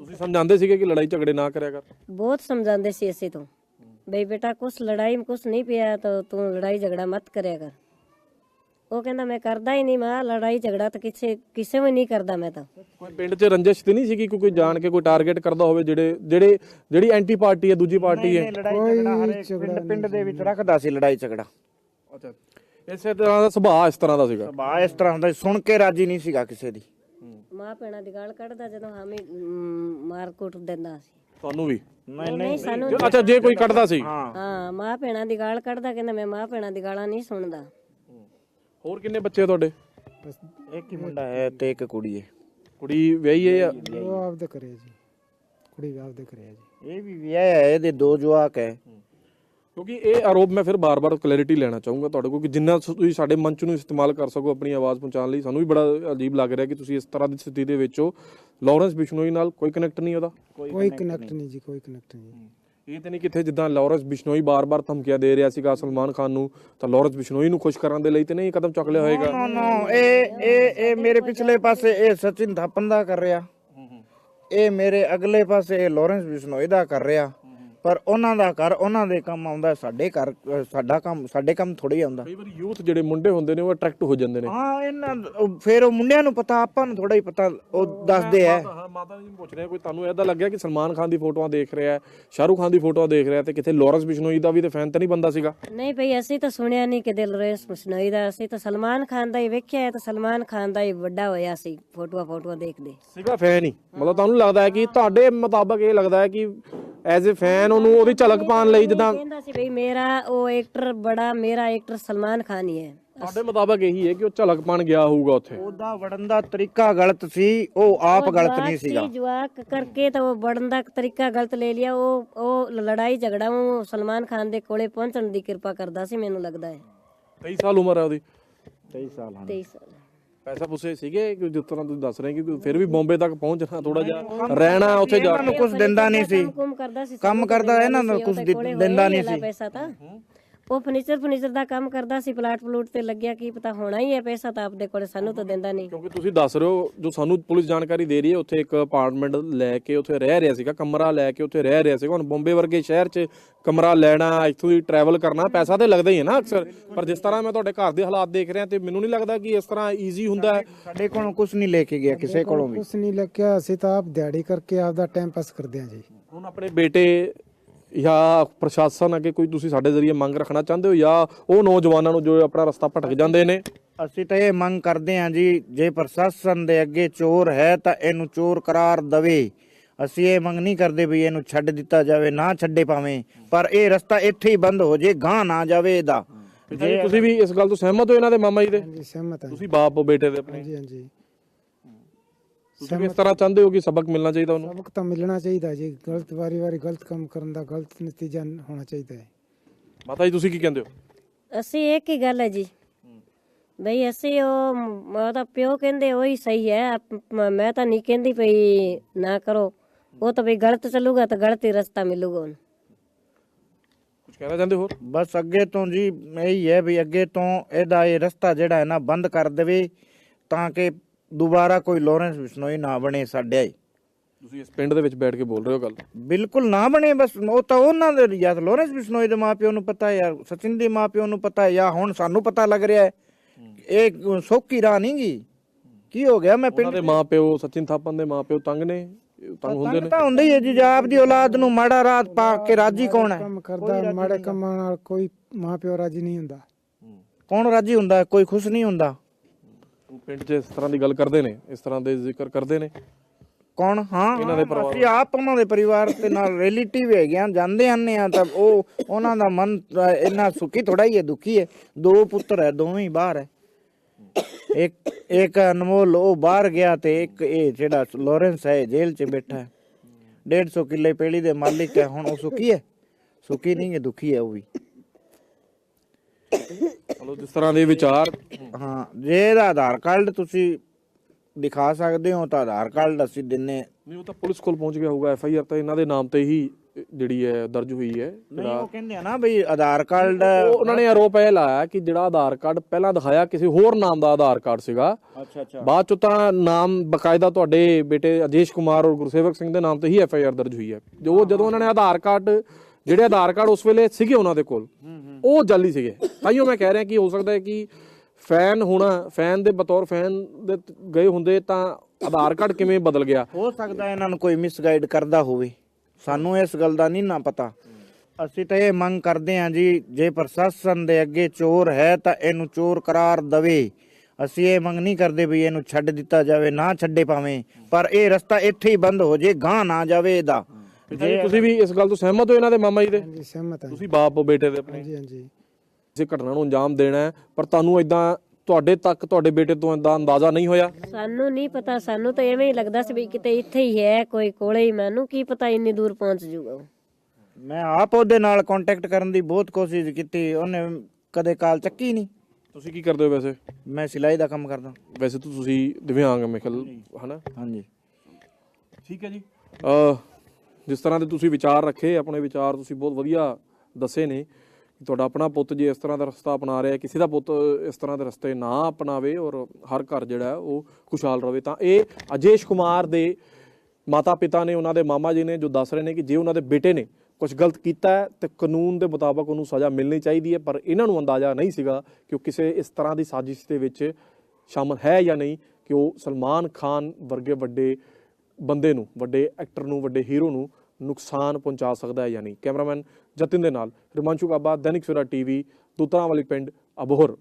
ਤੁਸੀਂ ਸਮਝਾਉਂਦੇ ਸੀਗੇ ਕਿ ਲੜਾਈ ਝਗੜੇ ਨਾ ਕਰਿਆ ਕਰ? ਬਹੁਤ ਸਮਝਾਉਂਦੇ ਸੀ ਅਸੀਂ ਤੋਂ। ਬਈ ਬੇਟਾ ਕੁਛ ਲੜਾਈ ਵਿੱਚ ਕੁਛ ਨਹੀਂ ਪਿਆ ਤਾਂ ਤੂੰ ਲੜਾਈ ਝਗੜਾ ਮਤ ਕਰਿਆ ਕਰ। ਉਹ ਕਹਿੰਦਾ ਮੈਂ ਕਰਦਾ ਹੀ ਨਹੀਂ ਮਾਂ ਲੜਾਈ ਝਗੜਾ ਤਾਂ ਕਿਸੇ ਕਿਸੇ ਵੀ ਨਹੀਂ ਕਰਦਾ ਮੈਂ ਤਾਂ। ਕੋਈ ਪਿੰਡ 'ਚ ਰੰਜਿਸ਼ ਤੇ ਨਹੀਂ ਸੀਗੀ ਕਿ ਕੋਈ ਜਾਣ ਕੇ ਕੋਈ ਟਾਰਗੇਟ ਕਰਦਾ ਹੋਵੇ ਜਿਹੜੇ ਜਿਹੜੇ ਜਿਹੜੀ ਐਂਟੀ ਪਾਰਟੀ ਹੈ ਦੂਜੀ ਪਾਰਟੀ ਹੈ? ਪਿੰਡ ਦੇ ਵਿੱਚ ਰੱਖਦਾ ਸੀ ਲੜਾਈ ਝਗੜਾ। ਅੱਛਾ। ਇਸੇ ਤਰ੍ਹਾਂ ਦਾ ਸੁਭਾਅ ਇਸ ਤਰ੍ਹਾਂ ਦਾ ਸੀਗਾ। ਸੁਭਾਅ ਇਸ ਤਰ੍ਹਾਂ ਦਾ ਸੀ, ਸੁਣ ਕੇ ਰਾਜੀ ਨਹੀਂ ਸੀਗਾ ਕਿਸੇ ਦੀ। ਮਾਂ ਭੈਣਾਂ ਦੀ ਗਾਲ ਕੱਢਦਾ ਜਦੋਂ ਹਾਮੀ ਮਾਰ ਕੁੱਟ ਦਿੰਦਾ ਸੀ। ਤੁਹਾਨੂੰ ਵੀ? ਨਹੀਂ ਨਹੀਂ ਸਾਨੂੰ ਅੱਛਾ ਜੇ ਕੋਈ ਕੱਢਦਾ ਸੀ? ਹਾਂ। ਹਾਂ ਮਾਂ ਭੈਣਾਂ ਦੀ ਗਾਲ ਕੱਢਦਾ ਕਹਿੰਦਾ ਮੈਂ ਮਾਂ ਭੈਣਾਂ ਦੀ ਗਾਲਾਂ ਨਹੀਂ ਸੁਣਦਾ। ਹੋਰ ਕਿੰਨੇ ਬੱਚੇ ਆ ਤੁਹਾਡੇ? ਇੱਕ ਹੀ ਮੁੰਡਾ ਹੈ ਤੇ ਇੱਕ ਕੁੜੀ ਹੈ। ਕੁੜੀ ਵਿਆਹੀ ਹੈ ਜਾਂ? ਉਹ ਆਪਦੇ ਕਰੇ ਜੀ। ਕੁੜੀ ਵੀ ਆਪਦੇ ਕਰੇ ਆ ਜੀ। ਇਹ ਵੀ ਵਿਆਹ ਹੈ ਇਹਦੇ ਦੋ ਜਵਾਕ ਹੈ। ਕਿਉਂਕਿ ਇਹ ਆਰੋਪ ਮੈਂ ਫਿਰ ਬਾਰ-ਬਾਰ ਕਲੈਰਿਟੀ ਲੈਣਾ ਚਾਹੂੰਗਾ ਤੁਹਾਡੇ ਕੋਲ ਕਿ ਜਿੰਨਾ ਤੁਸੀਂ ਸਾਡੇ ਮੰਚ ਨੂੰ ਇਸਤੇਮਾਲ ਕਰ ਸਕੋ ਆਪਣੀ ਆਵਾਜ਼ ਪਹੁੰਚਾਉਣ ਲਈ ਸਾਨੂੰ ਵੀ ਬੜਾ ਅਜੀਬ ਲੱਗ ਰਿਹਾ ਕਿ ਤੁਸੀਂ ਇਸ ਤਰ੍ਹਾਂ ਦੀ ਸਥਿਤੀ ਦੇ ਵਿੱਚ ਹੋ। ਲਾਰੈਂਸ ਬਿਸ਼ਨੋਈ ਨਾਲ ਕੋਈ ਕਨੈਕਟ ਨਹੀਂ ਉਹਦਾ? ਕੋਈ ਕਨੈਕਟ ਨਹੀਂ। ਜੀ ਕੋਈ ਕਨੈਕਟ ਨਹੀਂ। ਇਹ ਤੇ ਨਹੀਂ ਕਿੱਥੇ ਜਿੱਦਾਂ ਲਾਰੈਂਸ ਬਿਸ਼ਨੋਈ ਬਾਰ-ਬਾਰ ਧਮਕੀਆਂ ਦੇ ਰਿਹਾ ਸੀਗਾ ਸਲਮਾਨ ਖਾਨ ਨੂੰ ਤਾਂ ਲਾਰੈਂਸ ਬਿਸ਼ਨੋਈ ਨੂੰ ਖੁਸ਼ ਕਰਨ ਦੇ ਲਈ ਤੇ ਨਹੀਂ ਕਦਮ ਚੁੱਕ ਲਿਆ ਹੋਏਗਾ? ਨੋ ਨੋ ਇਹ ਇਹ ਇਹ ਮੇਰੇ ਪਿਛਲੇ ਪਾਸੇ ਇਹ ਸਚਿਨ ਥਾਪਨ ਦਾ ਕਰ ਰਿਹਾ। ਇਹ ਮੇਰੇ ਅਗਲੇ ਪਾਸੇ ਇਹ ਲਾਰੈਂਸ ਬਿਸ਼ਨੋਈ ਦਾ ਕਰ ਰਿਹਾ। ਪਰ ਉਹਨਾਂ ਦਾ ਘਰ ਉਹਨਾਂ ਦੇ ਕੰਮ ਆਉਂਦਾ ਸਾਡੇ ਘਰ ਸਾਡਾ ਕੰਮ ਸਾਡੇ ਕੰਮ ਥੋੜੀ ਆਉਂਦਾ। ਕਈ ਵਾਰੀ ਯੂਥ ਜਿਹੜੇ ਮੁੰਡੇ ਹੁੰਦੇ ਨੇ ਉਹ ਅਟਰੈਕਟ ਹੋ ਜਾਂਦੇ ਨੇ। ਹਾਂ ਇਹਨਾਂ ਫਿਰ ਉਹ ਮੁੰਡਿਆਂ ਨੂੰ ਪਤਾ ਆਪਾਂ ਨੂੰ ਥੋੜਾ ਹੀ ਪਤਾ ਉਹ ਦੱਸਦੇ ਆ ਹਾਂ। ਮਾਤਾ ਜੀ ਨੂੰ ਪੁੱਛ ਰਿਹਾ ਕੋਈ ਤੁਹਾਨੂੰ ਐਦਾਂ ਲੱਗਿਆ ਕਿ ਸਲਮਾਨ ਖਾਨ ਦੀ ਫੋਟੋਆਂ ਦੇਖ ਰਿਹਾ ਹੈ ਸ਼ਾਹਰੁਖ ਖਾਨ ਦੀ ਫੋਟੋਆਂ ਦੇਖ ਰਿਹਾ ਤੇ ਕਿਤੇ ਲਾਰੈਂਸ ਬਿਸ਼ਨੋਈ ਦਾ ਵੀ ਤੇ ਫੈਨ ਤਾਂ ਨਹੀਂ ਬੰਦਾ ਸੀਗਾ? ਨਹੀਂ ਭਈ ਅਸੀਂ ਤਾਂ ਸੁਣਿਆ ਨਹੀਂ ਕਿ ਦਿਲ ਰੇਸ ਮਸਨੋਈ ਦਾ ਅਸੀਂ ਤਾਂ ਸਲਮਾਨ ਖਾਨ ਦਾ ਹੀ ਵੇਖਿਆ ਹੈ ਤਾਂ ਸਲਮਾਨ ਖਾਨ ਦਾ ਹੀ ਵੱਡਾ ਹੋਇਆ ਸੀ ਫੋਟੋਆਂ ਫੋਟੋਆਂ ਦੇਖਦੇ। ਸੀਗਾ ਫੈਨ ਹੀ। ਮਤਲਬ ਤੁਹਾਨੂੰ ਲੱਗਦਾ ਹੈ ਕਿ ਤੁਹਾਡੇ ਮੁਤਾਬਕ ਇਹ ਲੱਗਦਾ ਹੈ ਕਿ ਐਜ਼ ਅ ਫੈਨ ਉਹਨੂੰ ਉਹਦੀ ਝਲਕ ਪਾਉਣ ਲਈ ਜਿੱਦਾਂ ਕਹਿੰਦਾ ਸੀ ਭਈ ਮੇਰਾ ਉਹ ਐਕਟਰ ਬੜਾ ਮੇਰਾ ਐਕਟਰ ਸਲਮਾਨ ਖਾਨ ਹੀ ਹੈ। ਤੁਹਾਡੇ ਮੁਤਾਬਕ ਇਹੀ ਹੈ ਕਿ ਉਹ ਝਲਕ ਪਾਉਣ ਗਿਆ ਹੋਊਗਾ ਉੱਥੇ। ਉਹਦਾ ਵੜਨ ਦਾ ਤਰੀਕਾ ਗਲਤ ਸੀ ਉਹ ਆਪ ਗਲਤ ਨਹੀਂ ਸੀਗਾ। ਸੀ ਜਵਾਕ ਕਰਕੇ ਤਾਂ ਉਹ ਬੜਨ ਦਾ ਤਰੀਕਾ ਗਲਤ ਲੈ ਲਿਆ। ਉਹ ਉਹ ਲੜਾਈ ਝਗੜਾ ਉਹ ਸਲਮਾਨ ਖਾਨ ਦੇ ਕੋਲੇ ਪਹੁੰਚਣ ਦੀ ਕਿਰਪਾ ਕਰਦਾ ਸੀ ਮੈਨੂੰ ਲੱਗਦਾ ਹੈ। 23 ਸਾਲ ਉਮਰ ਹੈ ਉਹਦੀ। 23 ਸਾਲ ਹਾਂ। 23 ਸਾਲ। ਪੈਸਾ ਪੁੱਸੇ ਸੀਗੇ ਕਿ ਜਿਸ ਤਰ੍ਹਾਂ ਤੁਸੀਂ ਦੱਸ ਰਹੇ ਕਿ ਫਿਰ ਵੀ ਬੰਬੇ ਤੱਕ ਪਹੁੰਚਣਾ ਥੋੜਾ ਜਿਹਾ ਰਹਿਣਾ ਉੱਥੇ ਜਾ ਇਹਨਾਂ ਨੂੰ ਕੁਝ ਦਿੰਦਾ ਨਹੀਂ ਸੀ। ਕੰਮ ਕੁਮ ਕਰਦਾ ਸੀ ਕੰਮ ਕਰਦਾ ਇਹਨਾਂ ਨੂੰ ਕੁਝ ਦਿੰਦਾ ਨਹੀਂ ਸੀ। ਪੈਸਾ ਤਾਂ। ਉਹ ਫਰਨੀਚਰ ਫਰਨੀਚਰ ਦਾ ਕੰਮ ਕਰਦਾ ਸੀ ਪਲਾਟ ਪਲੂਟ ਤੇ ਲੱਗਿਆ ਕੀ ਪਤਾ ਹੋਣਾ ਹੀ ਹੈ ਪੈਸਾ ਤਾਂ ਆਪਦੇ ਕੋਲੇ ਸਾਨੂੰ ਤਾਂ ਦਿੰਦਾ ਨਹੀਂ। ਕਿਉਂਕਿ ਤੁਸੀਂ ਦੱਸ ਰਹੇ ਹੋ ਜੋ ਸਾਨੂੰ ਪੁਲਿਸ ਜਾਣਕਾਰੀ ਦੇ ਰਹੀ ਹੈ ਉੱਥੇ ਇੱਕ ਅਪਾਰਟਮੈਂਟ ਲੈ ਕੇ ਉੱਥੇ ਰਹਿ ਰਿਹਾ ਸੀਗਾ ਕਮਰਾ ਲੈ ਕੇ ਉੱਥੇ ਰਹਿ ਰਿਹਾ ਸੀਗਾ। ਹੁਣ ਬੰਬੇ ਵਰਗੇ ਸ਼ਹਿਰ 'ਚ ਕਮਰਾ ਲੈਣਾ ਇੱਥੋਂ ਦੀ ਟਰੈਵਲ ਕਰਨਾ ਪੈਸਾ ਤੇ ਲੱਗਦਾ ਹੀ ਹੈ ਨਾ ਅਕਸਰ। ਪਰ ਜਿਸ ਤਰ੍ਹਾਂ ਮੈਂ ਤੁਹਾਡੇ ਘਰ ਦੇ ਹਾਲਾਤ ਦੇਖ ਰਿਹਾ ਤੇ ਮੈਨੂੰ ਨਹੀਂ ਲੱਗਦਾ ਕਿ ਇਸ ਤਰ੍ਹਾਂ ਈਜ਼ੀ ਹੁੰਦਾ ਹੈ। ਸਾਡੇ ਕੋਲੋਂ ਕੁਝ ਨਹੀਂ ਲੈ ਕੇ ਗਿਆ ਕਿਸੇ ਕੋਲੋਂ ਵੀ। ਕੁਛ ਨਹੀਂ ਲੱਗਿਆ ਅਸੀਂ ਤਾਂ ਆਪ ਦਿਹਾੜੀ ਕਰਕੇ ਆਪਦਾ ਟਾਈਮ ਪਾਸ ਕਰਦੇ ਹਾਂ ਜੀ। ਹੁਣ ਆਪਣੇ ਬੇਟੇ ਜਾਂ ਪ੍ਰਸ਼ਾਸਨ ਅੱਗੇ ਕੋਈ ਤੁਸੀਂ ਸਾਡੇ ਜ਼ਰੀਏ ਮੰਗ ਰੱਖਣਾ ਚਾਹੁੰਦੇ ਹੋ ਜਾਂ ਉਹ ਨੌਜਵਾਨਾਂ ਨੂੰ ਜੋ ਆਪਣਾ ਰਸਤਾ ਭਟਕ ਜਾਂਦੇ ਨੇ? ਅਸੀਂ ਤਾਂ ਇਹ ਮੰਗ ਕਰਦੇ ਹਾਂ ਜੀ ਜੇ ਪ੍ਰਸ਼ਾਸਨ ਦੇ ਅੱਗੇ ਚੋਰ ਹੈ ਤਾਂ ਇਹਨੂੰ ਚੋਰ ਕਰਾਰ ਦਵੇ। ਅਸੀਂ ਇਹ ਮੰਗ ਨਹੀਂ ਕਰਦੇ ਵੀ ਇਹਨੂੰ ਛੱਡ ਦਿੱਤਾ ਜਾਵੇ ਨਾ ਛੱਡੇ ਪਾਵੇਂ ਪਰ ਇਹ ਰਸਤਾ ਇੱਥੇ ਹੀ ਬੰਦ ਹੋ ਜੇ ਗਾਂ ਨਾ ਜਾਵੇ ਇਹਦਾ। ਜੀ ਤੁਸੀਂ ਵੀ ਇਸ ਗੱਲ ਤੋਂ ਸਹਿਮਤ ਹੋ ਇਹਨਾਂ ਦੇ ਮਾਮਾ ਜੀ ਦੇ? ਹਾਂਜੀ ਸਹਿਮਤ ਹਾਂ। ਤੁਸੀਂ ਬਾਪ ਹੋ ਬੇਟੇ ਦੇ ਆਪਣੇ? ਹਾਂਜੀ ਹਾਂਜੀ। ਤੁਸੀਂ ਵੀ ਇਸ ਤਰ੍ਹਾਂ ਚਾਹੁੰਦੇ ਹੋ ਕਿ ਸਬਕ ਮਿਲਣਾ ਚਾਹੀਦਾ ਉਹਨੂੰ? ਸਬਕ ਤਾਂ ਮਿਲਣਾ ਚਾਹੀਦਾ ਜੀ। ਗਲਤ ਵਾਰੀ ਵਾਰੀ ਗਲਤ ਕੰਮ ਕਰਨ ਦਾ ਗਲਤ ਨਤੀਜਾ ਹੋਣਾ ਚਾਹੀਦਾ ਹੈ। ਮਾਤਾ ਜੀ ਤੁਸੀਂ ਕੀ ਕਹਿੰਦੇ ਹੋ? ਅਸੀਂ ਇੱਕ ਹੀ ਗੱਲ ਹੈ ਜੀ। ਬਈ ਅਸੀਂ ਉਹ ਮ- ਉਹਦਾ ਪਿਓ ਕਹਿੰਦੇ ਉਹੀ ਸਹੀ ਹੈ। ਆਪ- ਮ- ਮੈਂ ਤਾਂ ਨਹੀਂ ਕਹਿੰਦੀ ਭਈ ਨਾ ਕਰੋ। ਉਹ ਤਾਂ ਭਈ ਗਲਤ ਚੱਲੂਗਾ ਤਾਂ ਗਲਤ ਹੀ ਰਸਤਾ ਮਿਲੂਗਾ ਉਹਨੂੰ। ਕੁਝ ਕਹਿਣਾ ਚਾਹੁੰਦੇ ਹੋਰ? ਬਸ ਅੱਗੇ ਤੋਂ ਜੀ ਇਹੀ ਹੈ ਵੀ ਅੱਗੇ ਤੋਂ ਇਹਦਾ ਇਹ ਰਸਤਾ ਜਿਹੜਾ ਹੈ ਨਾ ਬੰਦ ਕਰ ਦੇਵੇ ਤਾਂ ਕਿ ਦੁਬਾਰਾ ਕੋਈ ਲਾਰੈਂਸ ਬਿਸ਼ਨੋਈ ਨਾ ਬਣੇ ਸਾਡੇ ਤੁਸੀਂ ਇਸ ਪਿੰਡ ਦੇ ਵਿੱਚ ਬੈਠ ਕੇ ਬੋਲ ਰਹੇ ਹੋ ਗੱਲ? ਬਿਲਕੁਲ ਨਾ ਬਣੇ ਬਸ ਉਹ ਤਾਂ ਉਹਨਾਂ ਦੇ ਜਾਂ ਤਾਂ ਲਾਰੈਂਸ ਬਿਸ਼ਨੋਈ ਦੇ ਮਾਪਿਓ ਨੂੰ ਪਤਾ ਹੈ ਜਾਂ ਸਚਿਨ ਦੇ ਮਾਪਿਓ ਨੂੰ ਪਤਾ ਹੈ ਜਾਂ ਹੁਣ ਸਾਨੂੰ ਪਤਾ ਲੱਗ ਰਿਹਾ ਹੈ। ਇਹ ਸੌਖੀ ਰਾਹ ਨਹੀਂ ਗੀ। ਕੀ ਹੋ ਗਿਆ? ਮੈਂ ਉਹਨਾਂ ਦੇ ਮਾਪਿਓ ਸਚਿਨ ਥਾਪਨ ਦੇ ਮਾਪਿਓ ਤੰਗ ਨੇ? ਤੰਗ ਹੁੰਦੇ ਨੇ? ਤਾਂ ਹੁੰਦਾ ਹੀ ਹੈ ਜੀ ਜੇ ਆਪਦੀ ਔਲਾਦ ਨੂੰ ਮਾੜਾ ਰਾਤ ਪਾ ਕੇ ਰਾਜੀ ਕੌਣ ਹੈ? ਕੰਮ ਕਰਦਾ ਮਾੜੇ ਕੰਮਾਂ ਨਾਲ ਕੋਈ ਮਾਂ ਪਿਓ ਰਾਜੀ ਨਹੀਂ ਹੁੰਦਾ। ਕੌਣ ਰਾਜੀ ਹੁੰਦਾ? ਹੈ? ਕੋਈ ਖੁਸ਼ ਨਹੀਂ ਹੁੰਦਾ? ਪਿੰਡ 'ਚ ਇਸ ਤਰ੍ਹਾਂ ਦੀ ਗੱਲ ਕਰਦੇ ਨੇ ਇਸ ਤਰ੍ਹਾਂ ਦੇ ਜ਼ਿਕਰ ਕਰਦੇ ਨੇ। ਕੌਣ? ਹਾਂ ਇਹਨਾਂ ਦੇ ਪਰਿਵਾਰ ਅਸੀਂ ਆਪ ਉਹਨਾਂ ਦੇ ਪਰਿਵਾਰ ਤੇ ਨਾਲ ਰਿਲੇਟਿਵ ਹੈਗੇ ਆ ਜਾਂਦੇ ਆਨੇ ਆ ਤਾਂ ਉਹ ਉਹਨਾਂ ਦਾ ਮਨ ਤਾਂ ਇੰਨਾ ਸੁਖੀ ਥੋੜਾ ਹੀ ਹੈ ਦੁਖੀ ਹੈ। ਦੋ ਪੁੱਤਰ ਹੈ ਦੋਵੇਂ ਹੀ ਬਾਹਰ ਹੈ। ਇੱਕ ਇੱਕ ਅਨਮੋਲ ਉਹ ਬਾਹਰ ਗਿਆ ਤੇ ਇੱਕ ਇਹ ਜਿਹੜਾ ਲਾਰੈਂਸ ਹੈ ਜੇਲ੍ਹ 'ਚ ਬੈਠਾ ਹੈ। 150 ਕਿੱਲੇ ਪੇੜੀ ਦੇ ਮਾਲਿਕ ਹੈ ਹੁਣ ਉਹ ਸੁਖੀ ਹੈ। ਸੁਖੀ ਨਹੀਂ ਹੈ ਦੁਖੀ ਹੈ ਉਹ ਵੀ। ਚਲੋ ਜਿਸ ਤਰ੍ਹਾਂ ਦੇ ਵਿਚਾਰ। ਹਾਂ ਜੇ ਇਹਦਾ ਆਧਾਰ ਕਾਰਡ ਤੁਸੀਂ ਦਿਖਾ ਸਕਦੇ ਹੋ ਤਾਂ ਆਧਾਰ ਕਾਰਡ ਅਸੀਂ ਦਿੰਨੇ ਨਹੀਂ ਉਹ ਤਾਂ ਪੁਲਿਸ ਕੋਲ ਪਹੁੰਚ ਗਿਆ ਹੋਊਗਾ ਐਫ ਆਈ ਆਰ ਤਾਂ ਇਹਨਾਂ ਦੇ ਨਾਮ ਤੇ ਹੀ ਜਿਹੜੀ ਹੈ ਦਰਜ ਹੋਈ ਹੈ। ਨਹੀਂ ਉਹ ਕਹਿੰਦੇ ਆ ਨਾ ਬਈ ਆਧਾਰ ਕਾਰਡ ਉਹ ਉਹਨਾਂ ਨੇ ਆਰੋਪ ਇਹ ਲਾਇਆ ਕਿ ਜਿਹੜਾ ਆਧਾਰ ਕਾਰਡ ਪਹਿਲਾਂ ਦਿਖਾਇਆ ਕਿਸੇ ਹੋਰ ਨਾਮ ਦਾ ਆਧਾਰ ਕਾਰਡ ਸੀਗਾ। ਅੱਛਾ ਅੱਛਾ। ਬਾਅਦ ਚ ਤਾਂ ਨਾਮ ਬਕਾਇਦਾ ਤੁਹਾਡੇ ਬੇਟੇ ਅਜੇਸ਼ ਕੁਮਾਰ ਔਰ ਗੁਰਸੇਵਕ ਸਿੰਘ ਦੇ ਨਾਮ ਤੇ ਹੀ ਐਫ ਆਈ ਆਰ ਦਰਜ ਹੋਈ ਹੈ। ਜੋ ਜਦੋਂ ਉਹਨਾਂ ਨੇ ਆਧਾਰ ਕਾਰਡ ਜਿਹੜੇ ਆਧਾਰ ਕਾਰਡ ਉਸ ਵੇਲੇ ਸੀਗੇ ਉਹਨਾਂ ਦੇ ਕੋਲ ਉਹ ਜਾਲੀ ਸੀਗੇ। ਤਾਈਓ ਮੈਂ ਕਹਿ ਰਿਹਾ ਕਿ ਹੋ ਸਕਦਾ ਹੈ ਕਿ ਫੈਨ ਹੋਣਾ ਫੈਨ ਦੇ ਬਤੌਰ ਫੈਨ ਦੇ ਤ- ਗਏ ਹੁੰਦੇ ਤਾਂ ਆਧਾਰ ਕਾਰਡ ਕਿਵੇਂ ਬਦਲ ਗਿਆ? ਹੋ ਸਕਦਾ ਇਹਨਾਂ ਨੂੰ ਕੋਈ ਮਿਸਗਾਈਡ ਕਰਦਾ ਹੋਵੇ। ਸਾਨੂੰ ਇਸ ਗੱਲ ਦਾ ਨਹੀਂ ਨਾ ਪਤਾ। ਅਸੀਂ ਤਾਂ ਇਹ ਮੰਗ ਕਰਦੇ ਹਾਂ ਜੀ ਜੇ ਪ੍ਰਸ਼ਾਸਨ ਦੇ ਅੱਗੇ ਚੋਰ ਹੈ ਤਾਂ ਇਹਨੂੰ ਚੋਰ ਕਰਾਰ ਦਵੇ। ਅਸੀਂ ਇਹ ਮੰਗ ਨਹੀਂ ਕਰਦੇ ਵੀ ਇਹਨੂੰ ਛੱਡ ਦਿੱਤਾ ਜਾਵੇ ਨਾ ਛੱਡੇ ਪਾਵੇਂ ਪਰ ਇਹ ਰਸਤਾ ਇੱਥੇ ਹੀ ਬੰਦ ਹੋ ਜੇ ਗਾਂ ਨਾ ਜਾਵੇ ਇਹਦਾ। ਪਿਤਾ ਜੀ ਤੁਸੀਂ ਵੀ ਇਸ ਗੱਲ ਤੋਂ ਸਹਿਮਤ ਹੋ ਇਹਨਾਂ ਦੇ ਮਾਮਾ ਜੀ ਦੇ? ਹਾਂਜੀ ਸਹਿਮਤ ਹਾਂ। ਤੁਸੀਂ ਬਾਪ ਹੋ ਬੇਟੇ ਦੇ ਆਪਣੇ। ਹਾਂਜੀ ਹਾਂਜੀ। ਕਿਸੇ ਘਟਨਾ ਨੂੰ ਅੰਜਾਮ ਦੇਣਾ ਹੈ ਪਰ ਤੁਹਾਨੂੰ ਇਦਾਂ ਤੁਹਾਡੇ ਤੱਕ ਤੁਹਾਡੇ ਬੇਟੇ ਤੋਂ ਇਦਾਂ ਅੰਦਾਜ਼ਾ ਨਹੀਂ ਹੋਇਆ? ਸਾਨੂੰ ਨਹੀਂ ਪਤਾ ਸਾਨੂੰ ਤਾਂ ਐਵੇਂ ਹੀ ਲੱਗਦਾ ਸੀ ਵੀ ਕਿਤੇ ਇੱਥੇ ਹੀ ਹੈ ਕੋਈ ਕੋਲੇ ਹੀ ਮੈਨੂੰ ਕੀ ਪਤਾ ਇੰਨੀ ਦੂਰ ਪਹੁੰਚ ਜੂਗਾ ਉਹ। ਮੈਂ ਆਪ ਉਹਦੇ ਨਾਲ ਕੰਟੈਕਟ ਕਰਨ ਦੀ ਬਹੁਤ ਕੋਸ਼ਿਸ਼ ਕੀਤੀ ਉਹਨੇ ਕਦੇ ਕਾਲ ਚੱਕੀ ਨਹੀਂ। ਤੁਸੀਂ ਕੀ ਕਰਦੇ ਹੋ ਵੈਸੇ? ਮੈਂ ਸਿਲਾਈ ਦਾ ਕੰਮ ਕਰਦਾ। ਵੈਸੇ ਤਾਂ ਤੁਸੀਂ ਦਿਵਿਆਂਗ ਮਿਖਲ ਹਨਾ? ਹਾਂਜੀ। ਠੀਕ ਹੈ ਜੀ। ਅ ਜਿਸ ਤਰ੍ਹਾਂ ਦੇ ਤੁਸੀਂ ਵਿਚਾਰ ਰੱਖੇ ਆਪਣੇ ਵਿਚਾਰ ਤੁਸੀਂ ਬਹੁਤ ਵਧੀਆ ਦੱਸੇ ਨੇ। ਤੁਹਾਡਾ ਆਪਣਾ ਪੁੱਤ ਜੇ ਇਸ ਤਰ੍ਹਾਂ ਦਾ ਰਸਤਾ ਅਪਣਾ ਰਿਹਾ, ਕਿਸੇ ਦਾ ਪੁੱਤ ਇਸ ਤਰ੍ਹਾਂ ਦੇ ਰਸਤੇ ਨਾ ਅਪਣਾਵੇ ਔਰ ਹਰ ਘਰ ਜਿਹੜਾ ਉਹ ਖੁਸ਼ਹਾਲ ਰਹੇ ਤਾਂ ਇਹ ਅਜੇਸ਼ ਕੁਮਾਰ ਦੇ ਮਾਤਾ ਪਿਤਾ ਨੇ, ਉਹਨਾਂ ਦੇ ਮਾਮਾ ਜੀ ਨੇ ਜੋ ਦੱਸ ਰਹੇ ਨੇ ਕਿ ਜੇ ਉਹਨਾਂ ਦੇ ਬੇਟੇ ਨੇ ਕੁਝ ਗਲਤ ਕੀਤਾ ਹੈ, ਤੇ ਕਾਨੂੰਨ ਦੇ ਮੁਤਾਬਕ ਉਹਨੂੰ ਸਜ਼ਾ ਮਿਲਣੀ ਚਾਹੀਦੀ ਹੈ, ਪਰ ਇਹਨਾਂ ਨੂੰ ਅੰਦਾਜ਼ਾ ਨਹੀਂ ਸੀਗਾ ਕਿ ਉਹ ਕਿਸੇ ਇਸ ਤਰ੍ਹਾਂ ਦੀ ਸਾਜ਼ਿਸ਼ ਦੇ ਵਿੱਚ ਸ਼ਾਮਲ ਹੈ ਜਾਂ ਨਹੀਂ ਕਿ ਉਹ ਸਲਮਾਨ ਖਾਨ ਵਰਗੇ ਵੱਡੇ ਬੰਦੇ ਨੂੰ, ਵੱਡੇ ਐਕਟਰ ਨੂੰ, ਵੱਡੇ ਹੀਰੋ ਨੂੰ ਨੁਕਸਾਨ ਪਹੁੰਚਾ ਸਕਦਾ ਹੈ ਜਾਂ ਨਹੀਂ। ਕੈਮਰਾਮੈਨ ਜਤਿਨ ਦੇ ਨਾਲ ਰਿਮਾਂਸ਼ੂ ਕਾਬਾ ਦੈਨਿਕ ਸਵੇਰਾ ਟੀਵੀ ਦੂਤਰਾ ਵਾਲੀ ਪਿੰਡ ਅਬੋਹਰ।